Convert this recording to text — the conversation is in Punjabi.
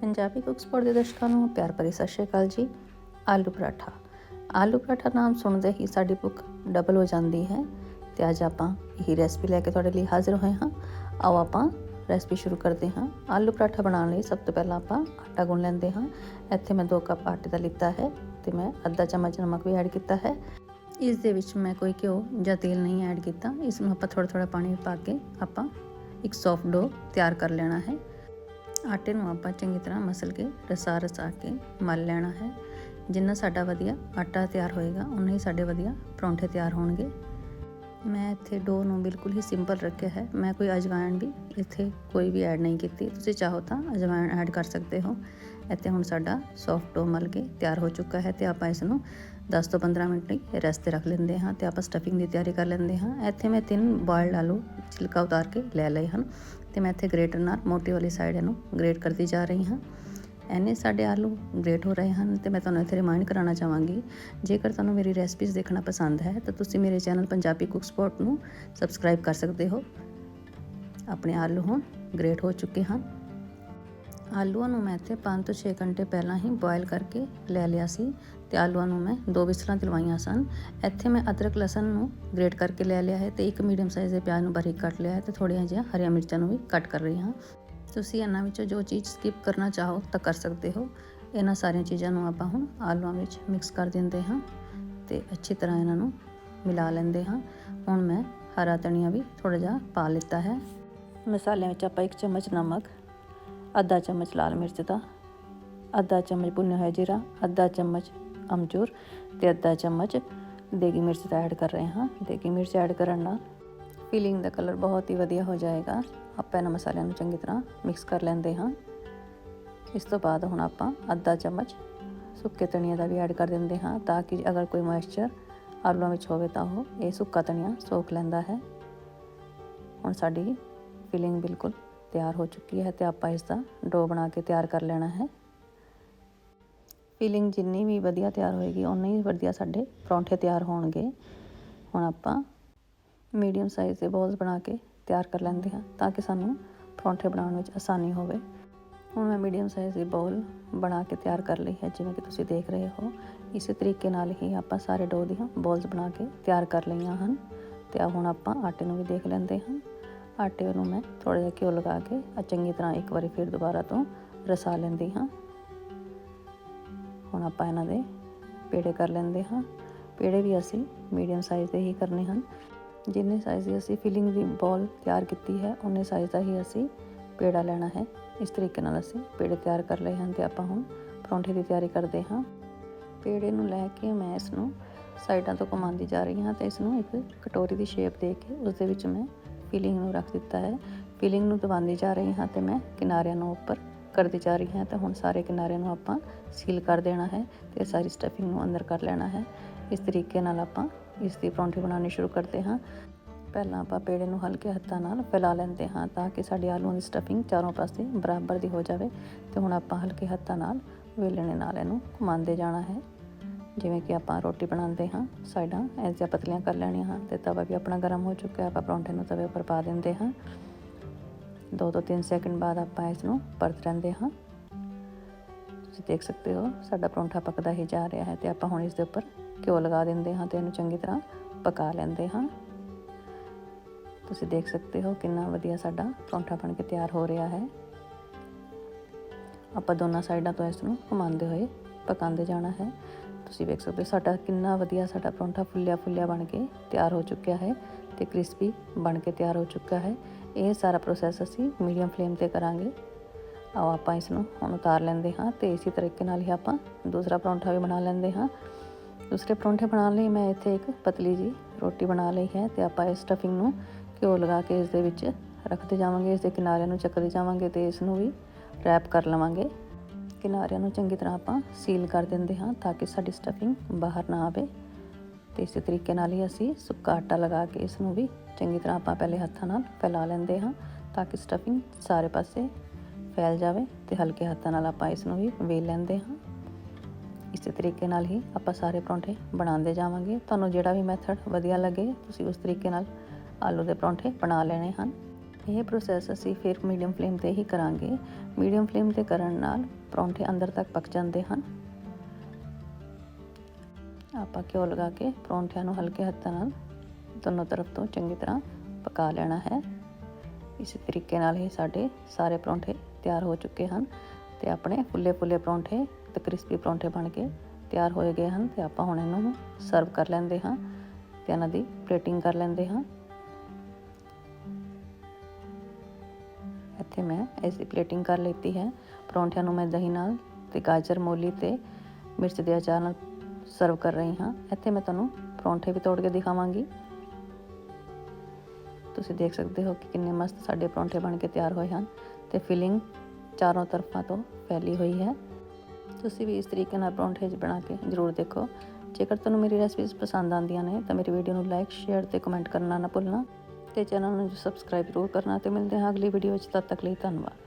ਪੰਜਾਬੀ ਕੁੱਕ ਸਪੋਰਟ ਦੇ ਦਰਸ਼ਕਾਂ ਨੂੰ ਪਿਆਰ ਭਰੀ ਸਤਿ ਸ਼੍ਰੀ ਅਕਾਲ ਜੀ। ਆਲੂ ਪਰਾਠਾ। ਆਲੂ ਪਰਾਠਾ ਨਾਮ ਸੁਣਦੇ ਹੀ ਸਾਡੀ ਭੁੱਖ ਡਬਲ ਹੋ ਜਾਂਦੀ ਹੈ ਤੇ ਅੱਜ ਆਪਾਂ ਇਹ ਰੈਸਪੀ ਲੈ ਕੇ ਤੁਹਾਡੇ ਲਈ ਹਾਜ਼ਰ ਹੋਏ ਹਾਂ। ਆਓ ਆਪਾਂ ਰੈਸਪੀ ਸ਼ੁਰੂ ਕਰਦੇ ਹਾਂ। ਆਲੂ ਪਰਾਠਾ ਬਣਾਉਣ ਲਈ ਸਭ ਤੋਂ ਪਹਿਲਾਂ ਆਪਾਂ ਆਟਾ ਗੁੰਨ ਲੈਂਦੇ ਹਾਂ। ਇੱਥੇ ਮੈਂ 2 ਕੱਪ ਆਟੇ ਦਾ ਲਿੱਤਾ ਹੈ ਤੇ ਮੈਂ ਅੱਧਾ ਚਮਚ ਨਮਕ ਵੀ ਐਡ ਕੀਤਾ ਹੈ। ਇਸ ਦੇ ਵਿੱਚ ਮੈਂ ਕੋਈ ਘਿਓ ਜਾਂ ਤੇਲ ਨਹੀਂ ਐਡ ਕੀਤਾ। ਇਸ ਨੂੰ ਆਪਾਂ ਥੋੜਾ ਥੋੜਾ ਪਾਣੀ ਪਾ ਕੇ ਆਪਾਂ ਇੱਕ ਸੌਫਟ ਡੋ ਤਿਆਰ ਕਰ ਲੈਣਾ ਹੈ। ਆਟੇ ਨੂੰ ਆਪਾਂ ਚੰਗੀ ਤਰ੍ਹਾਂ ਮਸਲ ਕੇ, ਰਸਾ ਰਸਾ ਕੇ ਮਲ ਲੈਣਾ ਹੈ। ਜਿੰਨਾ ਸਾਡਾ ਵਧੀਆ ਆਟਾ ਤਿਆਰ ਹੋਏਗਾ ਉਨਾ ਹੀ ਸਾਡੇ ਵਧੀਆ ਪਰੌਂਠੇ ਤਿਆਰ ਹੋਣਗੇ। ਮੈਂ ਇੱਥੇ ਡੋ ਨੂੰ ਬਿਲਕੁਲ ਹੀ ਸਿੰਪਲ ਰੱਖਿਆ ਹੈ। ਮੈਂ ਕੋਈ ਅਜਵਾਇਣ ਵੀ ਇੱਥੇ ਕੋਈ ਵੀ ਐਡ ਨਹੀਂ ਕੀਤੀ। ਤੁਸੀਂ ਚਾਹੋ ਤਾਂ ਅਜਵਾਇਣ ਐਡ ਕਰ ਸਕਦੇ ਹੋ। ਇੱਥੇ ਹੁਣ ਸਾਡਾ ਸੌਫਟ ਡੋ ਮਲ ਕੇ ਤਿਆਰ ਹੋ ਚੁੱਕਾ ਹੈ ਤੇ ਆਪਾਂ ਇਸ ਨੂੰ 10 ਤੋਂ 15 ਮਿੰਟ ਲਈ ਰੈਸਟ ਤੇ ਰੱਖ ਲੈਂਦੇ ਹਾਂ ਤੇ ਆਪਾਂ ਸਟਫਿੰਗ ਦੀ ਤਿਆਰੀ ਕਰ ਲੈਂਦੇ ਹਾਂ। ਇੱਥੇ ਮੈਂ ਤਿੰਨ ਬੋਇਲਡ ਆਲੂ ਛਿਲਕਾ ਉਤਾਰ ਕੇ ਲੈ ਲਏ ਹਨ ਤੇ ਮੈਂ ਇੱਥੇ ਗ੍ਰੇਟਰ ਨਾਲ ਮੋਟੀ ਵਾਲੀ ਸਾਈਡ ਇਹਨੂੰ ਗ੍ਰੇਟ ਕਰਦੀ ਜਾ ਰਹੀ ਹਾਂ। ਐਨੇ ਸਾਡੇ ਆਲੂ ਗ੍ਰੇਟ ਹੋ ਰਹੇ ਹਨ ਤੇ ਮੈਂ ਤੁਹਾਨੂੰ ਇੱਥੇ ਰਿਮਾਈਂਡ ਕਰਾਉਣਾ ਚਾਹਾਂਗੀ, ਜੇਕਰ ਤੁਹਾਨੂੰ ਮੇਰੀ ਰੈਸਪੀਜ਼ ਦੇਖਣਾ ਪਸੰਦ ਹੈ ਤਾਂ ਤੁਸੀਂ ਮੇਰੇ ਚੈਨਲ ਪੰਜਾਬੀ ਕੁੱਕ ਸਪੋਟ ਨੂੰ ਸਬਸਕ੍ਰਾਈਬ ਕਰ ਸਕਦੇ ਹੋ। ਆਪਣੇ ਆਲੂ ਹੁਣ ਗ੍ਰੇਟ ਹੋ ਚੁੱਕੇ ਹਨ। ਆਲੂਆਂ ਨੂੰ ਮੈਂ ਇੱਥੇ 5 ਤੋਂ 6 ਘੰਟੇ ਪਹਿਲਾਂ ਹੀ ਬੋਇਲ ਕਰਕੇ ਲੈ ਲਿਆ ਸੀ ਤੇ ਆਲੂਆਂ ਨੂੰ ਮੈਂ ਦੋ ਵਿਸਲਾਂ ਦਿਲਵਾਈਆਂ ਸਨ। ਇੱਥੇ ਮੈਂ ਅਦਰਕ, ਲਸਣ ਨੂੰ ਗ੍ਰੇਟ ਕਰਕੇ ਲੈ ਲਿਆ ਹੈ ਤੇ ਇੱਕ ਮੀਡੀਅਮ ਸਾਈਜ਼ ਦੇ ਪਿਆਜ਼ ਨੂੰ ਬਾਰੀਕ ਕੱਟ ਲਿਆ ਹੈ ਤੇ ਥੋੜ੍ਹੀਆਂ ਜਿਹੀਆਂ ਹਰੀਆਂ ਮਿਰਚਾਂ ਨੂੰ ਵੀ ਕੱਟ ਕਰ ਰਹੀ ਹਾਂ। ਤੁਸੀਂ ਇਹਨਾਂ ਵਿੱਚੋਂ ਜੋ ਚੀਜ਼ ਸਕਿਪ ਕਰਨਾ ਚਾਹੋ ਤਾਂ ਕਰ ਸਕਦੇ ਹੋ। ਇਹਨਾਂ ਸਾਰੀਆਂ ਚੀਜ਼ਾਂ ਨੂੰ ਆਪਾਂ ਹੁਣ ਆਲੂਆਂ ਵਿੱਚ ਮਿਕਸ ਕਰ ਦਿੰਦੇ ਹਾਂ ਤੇ ਅੱਛੀ ਤਰ੍ਹਾਂ ਇਹਨਾਂ ਨੂੰ ਮਿਲਾ ਲੈਂਦੇ ਹਾਂ। ਹੁਣ ਮੈਂ ਹਰਾ ਧਨੀਆ ਵੀ ਥੋੜਾ ਜਿਹਾ ਪਾ ਲਿੱਤਾ ਹੈ। ਮਸਾਲਿਆਂ ਵਿੱਚ ਆਪਾਂ ਇੱਕ ਚਮਚ ਨਮਕ ਅੱਧਾ ਚਮਚ ਲਾਲ ਮਿਰਚ ਦਾ, ਅੱਧਾ ਚਮਚ ਭੁੰਨਿਆ ਹੋਇਆ ਜੀਰਾ, ਅੱਧਾ ਚਮਚ ਅਮਚੂਰ ਤੇ ਅੱਧਾ ਚਮਚ ਦੇਗੀ ਮਿਰਚ ਦਾ ਐਡ ਕਰ ਰਹੇ ਹਾਂ। ਦੇਗੀ ਮਿਰਚ ਐਡ ਕਰਨ ਨਾਲ ਫੀਲਿੰਗ ਦਾ ਕਲਰ ਬਹੁਤ ਹੀ ਵਧੀਆ ਹੋ ਜਾਏਗਾ। ਆਪਾਂ ਇਹਨਾਂ ਮਸਾਲਿਆਂ ਨੂੰ ਚੰਗੀ ਤਰ੍ਹਾਂ ਮਿਕਸ ਕਰ ਲੈਂਦੇ ਹਾਂ। ਇਸ ਤੋਂ ਬਾਅਦ ਹੁਣ ਆਪਾਂ ਅੱਧਾ ਚਮਚ ਸੁੱਕੇ ਧਨੀਆ ਦਾ ਵੀ ਐਡ ਕਰ ਦਿੰਦੇ ਹਾਂ ਤਾਂ ਕਿ ਅਗਰ ਕੋਈ ਮੋਇਸਚਰ ਆਲੂਆਂ ਵਿੱਚ ਹੋਵੇ ਤਾਂ ਉਹ ਇਹ ਸੁੱਕਾ ਧਨੀਆ ਸੋਖ ਲੈਂਦਾ ਹੈ। ਹੁਣ ਸਾਡੀ ਫੀਲਿੰਗ ਬਿਲਕੁਲ ਤਿਆਰ ਹੋ ਚੁੱਕੀ ਹੈ ਤੇ ਆਪਾਂ ਇਸ ਦਾ ਡੋ ਬਣਾ ਕੇ ਤਿਆਰ ਕਰ ਲੈਣਾ ਹੈ। ਫੀਲਿੰਗ ਜਿੰਨੀ ਵੀ ਵਧੀਆ ਤਿਆਰ ਹੋਏਗੀ ਉਨੇ ਹੀ ਵਧੀਆ ਸਾਡੇ ਪਰੌਂਠੇ ਤਿਆਰ ਹੋਣਗੇ। ਹੁਣ ਆਪਾਂ ਮੀਡੀਅਮ ਸਾਈਜ਼ ਦੇ ਬੋਲਸ ਬਣਾ ਕੇ ਤਿਆਰ ਕਰ ਲੈਂਦੇ ਹਾਂ ਤਾਂ ਕਿ ਸਾਨੂੰ ਪਰੌਂਠੇ ਬਣਾਉਣ ਵਿੱਚ ਆਸਾਨੀ ਹੋਵੇ। ਹੁਣ ਮੈਂ ਮੀਡੀਅਮ ਸਾਈਜ਼ ਦੀ ਬੋਲ ਬਣਾ ਕੇ ਤਿਆਰ ਕਰ ਲਈ ਹੈ, ਜਿਵੇਂ ਕਿ ਤੁਸੀਂ ਦੇਖ ਰਹੇ ਹੋ। ਇਸੇ ਤਰੀਕੇ ਨਾਲ ਹੀ ਆਪਾਂ ਸਾਰੇ ਡੋ ਦੀਆਂ ਬੋਲਸ ਬਣਾ ਕੇ ਤਿਆਰ ਕਰ ਲਈਆਂ ਹਨ। ਤੇ ਹੁਣ ਆਪਾਂ ਆਟੇ ਨੂੰ ਵੀ ਦੇਖ ਲੈਂਦੇ ਹਾਂ। ਆਟੇ ਨੂੰ ਮੈਂ ਥੋੜਾ ਜਿਹਾ ਘਿਓ ਲਗਾ ਕੇ ਆ ਚੰਗੀ ਤਰ੍ਹਾਂ ਇੱਕ ਵਾਰੀ ਫਿਰ ਦੁਬਾਰਾ ਤੋਂ ਰਸਾ ਲੈਂਦੀ ਹਾਂ। ਹੁਣ ਆਪਾਂ ਇਹਨਾਂ ਦੇ ਪੇੜੇ ਕਰ ਲੈਂਦੇ ਹਾਂ। ਪੇੜੇ ਵੀ ਅਸੀਂ ਮੀਡੀਅਮ ਸਾਈਜ਼ ਦੇ ਹੀ ਕਰਨੇ ਹਨ। ਜਿੰਨੇ ਸਾਈਜ਼ ਦੀ ਅਸੀਂ ਫਿਲਿੰਗ ਦੀ ਬੋਲ ਤਿਆਰ ਕੀਤੀ ਹੈ ਉਨੇ ਸਾਈਜ਼ ਦਾ ਹੀ ਅਸੀਂ ਪੇੜਾ ਲੈਣਾ ਹੈ। ਇਸ ਤਰੀਕੇ ਨਾਲ ਅਸੀਂ ਪੇੜੇ ਤਿਆਰ ਕਰ ਲਏ ਹਨ ਤੇ ਆਪਾਂ ਹੁਣ ਪਰੌਂਠੇ ਦੀ ਤਿਆਰੀ ਕਰਦੇ ਹਾਂ। ਪੇੜੇ ਨੂੰ ਲੈ ਕੇ ਮੈਂ ਇਸ ਨੂੰ ਸਾਈਡਾਂ ਤੋਂ ਘੁਮਾਉਂਦੀ ਜਾ ਰਹੀ ਹਾਂ ਤੇ ਇਸ ਨੂੰ ਇੱਕ ਕਟੋਰੀ ਦੀ ਸ਼ੇਪ ਦੇ ਕੇ ਉਸ ਦੇ ਵਿੱਚ ਮੈਂ ਫਿਲਿੰਗ ਨੂੰ ਰੱਖ ਦਿੱਤਾ ਹੈ। ਫਿਲਿੰਗ ਨੂੰ ਦਬਾਉਂਦੀ ਜਾ ਰਹੀ ਹਾਂ ਤੇ ਮੈਂ ਕਿਨਾਰਿਆਂ ਨੂੰ ਉੱਪਰ ਕਰਦੀ ਜਾ ਰਹੀ ਹਾਂ ਤੇ ਹੁਣ ਸਾਰੇ ਕਿਨਾਰਿਆਂ ਨੂੰ ਆਪਾਂ ਸੀਲ ਕਰ ਦੇਣਾ ਹੈ ਤੇ ਸਾਰੀ ਸਟਫਿੰਗ ਨੂੰ ਅੰਦਰ ਕਰ ਲੈਣਾ ਹੈ। ਇਸ ਤਰੀਕੇ ਨਾਲ ਆਪਾਂ ਇਸ ਦੀ ਪਰੌਂਠੀ ਬਣਾਉਣੀ ਸ਼ੁਰੂ ਕਰਦੇ ਹਾਂ। ਪਹਿਲਾਂ ਆਪਾਂ ਪੇੜੇ ਨੂੰ ਹਲਕੇ ਹੱਥਾਂ ਨਾਲ ਫੈਲਾ ਲੈਂਦੇ ਹਾਂ ਤਾਂ ਕਿ ਸਾਡੇ ਆਲੂਆਂ ਦੀ ਸਟਫਿੰਗ ਚਾਰੋਂ ਪਾਸੇ ਬਰਾਬਰ ਦੀ ਹੋ ਜਾਵੇ ਤੇ ਹੁਣ ਆਪਾਂ ਹਲਕੇ ਹੱਥਾਂ ਨਾਲ ਵੇਲਣੇ ਨਾਲ ਇਹਨੂੰ ਘੁਮਾਉਂਦੇ ਜਾਣਾ ਹੈ। ਜਿਵੇਂ ਕਿ ਆਪਾਂ ਰੋਟੀ ਬਣਾਉਂਦੇ ਹਾਂ ਸਾਈਡਾਂ ਐਸੀਆਂ ਪਤਲੀਆਂ ਕਰ ਲੈਣੀਆਂ ਹਨ ਤੇ ਤਵਾ ਵੀ ਆਪਣਾ ਗਰਮ ਹੋ ਚੁੱਕਾ ਆਪਾਂ ਪਰੌਂਠੇ ਨੂੰ ਤਵੇ ਉੱਪਰ ਪਾ ਦਿੰਦੇ ਹਾਂ। ਦੋ ਤੋਂ 3 ਸੈਕਿੰਡ ਬਾਅਦ ਆਪਾਂ ਇਸ ਨੂੰ ਪਰਤ ਲੈਂਦੇ ਹਾਂ। ਤੁਸੀਂ ਦੇਖ ਸਕਦੇ ਹੋ, ਸਾਡਾ ਪਰੌਂਠਾ ਪੱਕਦਾ ਹੀ ਜਾ ਰਿਹਾ ਹੈ ਤੇ ਆਪਾਂ ਹੁਣ ਇਸ ਦੇ ਉੱਪਰ ਘਿਓ ਲਗਾ ਦਿੰਦੇ ਹਾਂ ਤੇ ਇਹਨੂੰ ਚੰਗੀ ਤਰ੍ਹਾਂ ਪਕਾ ਲੈਂਦੇ ਹਾਂ। ਤੁਸੀਂ ਦੇਖ ਸਕਦੇ ਹੋ ਕਿੰਨਾ ਵਧੀਆ ਸਾਡਾ ਪਰੌਂਠਾ ਬਣ ਕੇ ਤਿਆਰ ਹੋ ਰਿਹਾ ਹੈ। ਆਪਾਂ ਦੋਨਾਂ ਸਾਈਡਾਂ ਤੋਂ ਇਸ ਨੂੰ ਘੁਮਾਉਂਦੇ ਹੋਏ ਪਕਾਉਂਦੇ ਜਾਣਾ ਹੈ। ਤੁਸੀਂ ਵੇਖ ਸਕਦੇ ਹੋ, ਸਾਡਾ ਕਿੰਨਾ ਵਧੀਆ ਸਾਡਾ ਪਰੌਂਠਾ ਫੁੱਲਿਆ ਫੁੱਲਿਆ ਬਣ ਕੇ ਤਿਆਰ ਹੋ ਚੁੱਕਿਆ ਹੈ ਤੇ ਕ੍ਰਿਸਪੀ ਬਣ ਕੇ ਤਿਆਰ ਹੋ ਚੁੱਕਾ ਹੈ। ਇਹ ਸਾਰਾ ਪ੍ਰੋਸੈਸ ਅਸੀਂ ਮੀਡੀਅਮ ਫਲੇਮ ਤੇ ਕਰਾਂਗੇ। ਆਓ ਆਪਾਂ ਇਸ ਨੂੰ ਹੁਣ ਉਤਾਰ ਲੈਂਦੇ ਹਾਂ ਤੇ ਇਸੇ ਤਰੀਕੇ ਨਾਲ ਹੀ ਆਪਾਂ ਦੂਸਰਾ ਪਰੌਂਠਾ ਵੀ ਬਣਾ ਲੈਂਦੇ ਹਾਂ। ਦੂਸਰੇ ਪਰੌਂਠੇ ਬਣਾਉਣ ਲਈ ਮੈਂ ਇੱਥੇ ਇੱਕ ਪਤਲੀ ਜੀ ਰੋਟੀ ਬਣਾ ਲਈ ਹੈ ਤੇ ਆਪਾਂ ਇਸ ਸਟਫਿੰਗ ਨੂੰ ਘਿਓ ਲਗਾ ਕੇ ਇਸ ਦੇ ਵਿੱਚ ਰੱਖਦੇ ਜਾਵਾਂਗੇ, ਇਸ ਦੇ ਕਿਨਾਰਿਆਂ ਨੂੰ ਚੱਕਦੇ ਜਾਵਾਂਗੇ ਤੇ ਇਸ ਨੂੰ ਵੀ ਰੈਪ ਕਰ ਲਵਾਂਗੇ। ਕਿਨਾਰਿਆਂ ਨੂੰ ਚੰਗੀ ਤਰ੍ਹਾਂ ਆਪਾਂ ਸੀਲ ਕਰ ਦਿੰਦੇ ਹਾਂ ਤਾਂ ਕਿ ਸਾਡੀ ਸਟਫਿੰਗ ਬਾਹਰ ਨਾ ਆਵੇ। ਤੇ ਇਸੇ ਤਰੀਕੇ ਨਾਲ ਹੀ ਅਸੀਂ ਸੁੱਕਾ ਆਟਾ ਲਗਾ ਕੇ ਇਸ ਨੂੰ ਵੀ ਚੰਗੀ ਤਰ੍ਹਾਂ ਆਪਾਂ ਪਹਿਲੇ ਹੱਥਾਂ ਨਾਲ ਫੈਲਾ ਲੈਂਦੇ ਹਾਂ ਤਾਂ ਕਿ ਸਟਫਿੰਗ ਸਾਰੇ ਪਾਸੇ ਫੈਲ ਜਾਵੇ ਤੇ ਹਲਕੇ ਹੱਥਾਂ ਨਾਲ ਆਪਾਂ ਇਸ ਨੂੰ ਵੀ ਵੇਲ ਲੈਂਦੇ ਹਾਂ। ਇਸੇ ਤਰੀਕੇ ਨਾਲ ਹੀ ਆਪਾਂ ਸਾਰੇ ਪਰੌਂਠੇ ਬਣਾਉਂਦੇ ਜਾਵਾਂਗੇ। ਤੁਹਾਨੂੰ ਜਿਹੜਾ ਵੀ ਮੈਥਡ ਵਧੀਆ ਲੱਗੇ, ਤੁਸੀਂ ਉਸ ਤਰੀਕੇ ਨਾਲ ਆਲੂ ਦੇ ਪਰੌਂਠੇ ਬਣਾ ਲੈਣੇ ਹਨ। ਇਹ ਪ੍ਰੋਸੈਸ ਅਸੀਂ ਫਿਰ ਮੀਡੀਅਮ ਫਲੇਮ ਤੇ ਹੀ ਕਰਾਂਗੇ। ਮੀਡੀਅਮ ਫਲੇਮ ਤੇ ਕਰਨ ਨਾਲ ਪਰੌਂਠੇ ਅੰਦਰ ਤੱਕ ਪੱਕ ਜਾਂਦੇ ਹਨ। ਆਪਾਂ ਘਿਓ ਲਗਾ ਕੇ ਪਰੌਂਠਿਆਂ ਨੂੰ ਹਲਕੇ ਹੱਥਾਂ ਨਾਲ ਦੋਨੋਂ ਤਰਫ ਤੋਂ ਚੰਗੀ ਤਰ੍ਹਾਂ ਪਕਾ ਲੈਣਾ ਹੈ। ਇਸੇ ਤਰੀਕੇ ਨਾਲ ਹੀ ਸਾਡੇ ਸਾਰੇ ਪਰੌਂਠੇ ਤਿਆਰ ਹੋ ਚੁੱਕੇ ਹਨ ਤੇ ਆਪਣੇ ਫੁੱਲੇ ਫੁੱਲੇ ਪਰੌਂਠੇ, ਤੇ ਕ੍ਰਿਸਪੀ ਪਰੌਂਠੇ ਬਣ ਕੇ ਤਿਆਰ ਹੋਏ ਗਏ ਹਨ ਤੇ ਆਪਾਂ ਹੁਣ ਇਹਨਾਂ ਨੂੰ ਸਰਵ ਕਰ ਲੈਂਦੇ ਹਾਂ ਤੇ ਇਹਨਾਂ ਦੀ ਪਲੇਟਿੰਗ ਕਰ ਲੈਂਦੇ ਹਾਂ। ਇੱਥੇ ਮੈਂ ਐਸੀ ਪਲੇਟਿੰਗ ਕਰ ਲਈ ਹੈ, ਪਰੌਂਠਿਆਂ ਨੂੰ ਮੈਂ ਦਹੀਂ ਨਾਲ ਤੇ ਗਾਜਰ, ਮੂਲੀ ਤੇ ਮਿਰਚ ਦੇ ਅਚਾਰ ਨਾਲ ਸਰਵ ਕਰ ਰਹੀ ਹਾਂ। ਇੱਥੇ ਮੈਂ ਤੁਹਾਨੂੰ ਪਰੌਂਠੇ ਵੀ ਤੋੜ ਕੇ ਦਿਖਾਵਾਂਗੀ। ਤੁਸੀਂ ਦੇਖ ਸਕਦੇ ਹੋ ਕਿ ਕਿੰਨੇ ਮਸਤ ਸਾਡੇ ਪਰੌਂਠੇ ਬਣ ਕੇ ਤਿਆਰ ਹੋਏ ਹਨ ਤੇ ਫਿਲਿੰਗ ਚਾਰੋਂ ਤਰਫਾਂ ਤੋਂ ਫੈਲੀ ਹੋਈ ਹੈ। ਤੁਸੀਂ ਵੀ ਇਸ ਤਰੀਕੇ ਨਾਲ ਪਰੌਂਠੇ ਬਣਾ ਕੇ ਜ਼ਰੂਰ ਦੇਖੋ। ਜੇਕਰ ਤੁਹਾਨੂੰ ਮੇਰੀ ਰੈਸਪੀਜ਼ ਪਸੰਦ ਆਉਂਦੀਆਂ ਨੇ ਤਾਂ ਮੇਰੀ ਵੀਡੀਓ ਨੂੰ ਲਾਈਕ ਸ਼ੇਅਰ ਤੇ ਕਮੈਂਟ ਕਰਨਾ ਨਾ ਭੁੱਲਣਾ। ਤੇ ਚੈਨਲ ਨੂੰ ਸਬਸਕ੍ਰਾਈਬ ਜ਼ਰੂਰ ਕਰਨਾ ਤੇ ਮਿਲਦੇ ਹਾਂ ਅਗਲੀ ਵੀਡੀਓ ਵਿੱਚ, ਤਦ ਤੱਕ ਲਈ ਧੰਨਵਾਦ।